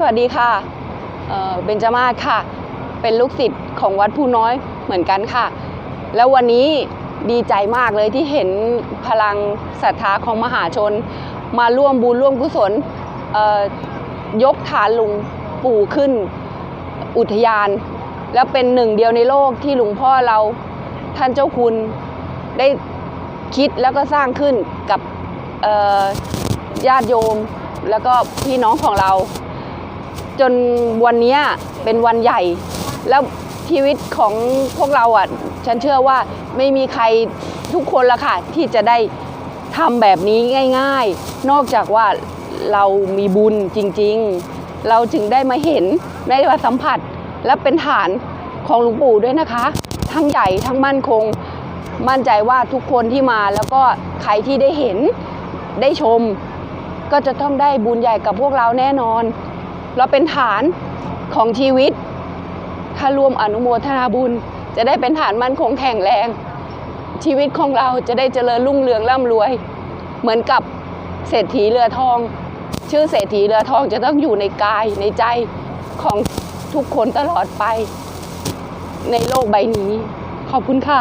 สวัสดีค่ะเบญจมาศค่ะ เป็นลูกศิษย์ของวัดผู้น้อยเหมือนกันค่ะ แล้ววันนี้ดีใจมากเลยที่เห็นพลังศรัทธาของมหาชน มาร่วมบุญร่วมกุศลอยกฐานหลุงปู่ขึ้นอุทยาน แล้วเป็นหนึ่งเดียวในโลกที่หลวงพ่อเราท่านเจ้าคุณได้คิดแล้วก็สร้างขึ้นกับญาติโยมแล้วก็พี่น้องของเรา จนวันนี้เป็นวันใหญ่ แล้วชีวิตของพวกเราอะฉันเชื่อว่าไม่มีใครทุกคนละค่ะ ที่จะได้ทำแบบนี้ง่าย ๆ นอกจากว่าเรามีบุญจริง ๆ เราจึงได้มาเห็นได้มาสัมผัสและเป็นฐานของหลวงปู่ด้วยนะคะ ทั้งใหญ่ทั้งมั่นคง มั่นใจว่าทุกคนที่มาแล้วก็ใครที่ได้เห็นได้ชม ก็จะต้องได้บุญใหญ่กับพวกเราแน่นอน เราเป็นฐานของชีวิต ถ้ารวมอนุโมทนาบุญ จะได้เป็นฐานมั่นคงแข็งแรง ชีวิตของเราจะได้เจริญรุ่งเรืองร่ำรวย เหมือนกับเศรษฐีเรือทอง ชื่อเศรษฐีเรือทองจะต้องอยู่ในกายในใจของทุกคนตลอดไป ในโลกใบนี้ ขอบคุณค่ะ